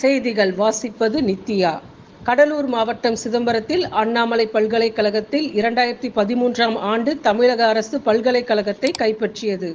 செய்திகள் வாசிப்பது நித்யா. கடலூர் மாவட்டம் சிதம்பரத்தில் அண்ணாமலை பல்கலைக்கழகத்தில் இரண்டாயிரத்தி பதிமூன்றாம் ஆண்டு தமிழக அரசு பல்கலைக்கழகத்தை கைப்பற்றியது.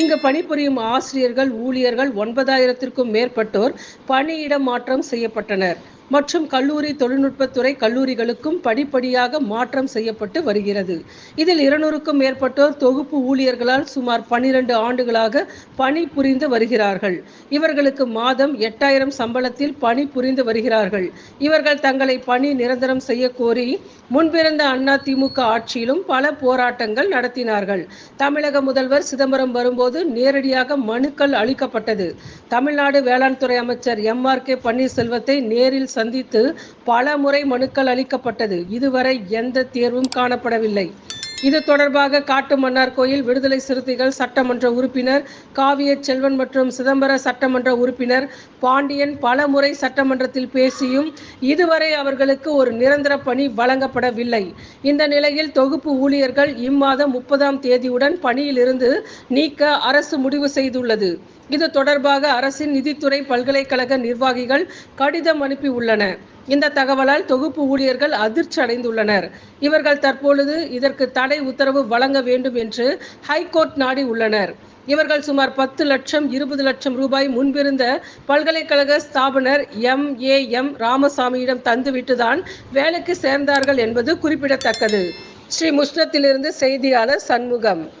இங்கு பணிபுரியும் ஆசிரியர்கள் ஊழியர்கள் ஒன்பதாயிரத்திற்கும் மேற்பட்டோர் பணியிட மாற்றம் செய்யப்பட்டனர். மற்றும் கல்லூரி தொழில்நுட்பத்துறை கல்லூரிகளுக்கும் படிப்படியாக மாற்றம் செய்யப்பட்டு வருகிறது. இதில் இருநூறுக்கும் மேற்பட்டோர் தொகுப்பு ஊழியர்களால் சுமார் பனிரெண்டு ஆண்டுகளாக பணி புரிந்து வருகிறார்கள். இவர்களுக்கு மாதம் எட்டாயிரம் சம்பளத்தில் பணி புரிந்து வருகிறார்கள். இவர்கள் தங்களை பணி நிரந்தரம் செய்ய கோரி முன்பிருந்த அண்ணா திமுக ஆட்சியிலும் பல போராட்டங்கள் நடத்தினார்கள். தமிழக முதல்வர் சிதம்பரம் வரும்போது நேரடியாக மனுக்கள் அளிக்கப்பட்டது. தமிழ்நாடு வேளாண் துறை அமைச்சர் எம் ஆர் கே பன்னீர்செல்வத்தை நேரில் சந்தித்து பல முறை மனுக்கள் அளிக்கப்பட்டது. இதுவரை எந்த தேர்வும் காணப்படவில்லை. இது தொடர்பாக காட்டுமன்னார் கோயில் விடுதலை சிறுத்தைகள் சட்டமன்ற உறுப்பினர் காவிய செல்வன் மற்றும் சிதம்பர சட்டமன்ற உறுப்பினர் பாண்டியன் பல முறை சட்டமன்றத்தில் பேசியும் இதுவரை அவர்களுக்கு ஒரு நிரந்தர பணி வழங்கப்படவில்லை. இந்த நிலையில் தொகுப்பு ஊழியர்கள் இம்மாதம் முப்பதாம் தேதியுடன் பணியிலிருந்து நீக்க அரசு முடிவு செய்துள்ளது. இது தொடர்பாக அரசின் நிதித்துறை பல்கலைக்கழக நிர்வாகிகள் கடிதம் அனுப்பி உள்ளன இந்த தகவலால் தொகுப்பு ஊழியர்கள் அதிர்ச்சி அடைந்துள்ளனர். இவர்கள் தற்பொழுது இதற்கு தடை உத்தரவு வழங்க வேண்டும் என்று ஹைகோர்ட் நாடி உள்ளனர். இவர்கள் சுமார் பத்து லட்சம் இருபது லட்சம் ரூபாய் முன்பிருந்த பல்கலைக்கழக ஸ்தாபனர் எம். ஏ. எம். ராமசாமியிடம் தந்துவிட்டுதான் வேலைக்கு சேர்ந்தார்கள் என்பது குறிப்பிடத்தக்கது. ஸ்ரீ முஷ்ணத்திலிருந்து செய்தியாளர் சண்முகம்.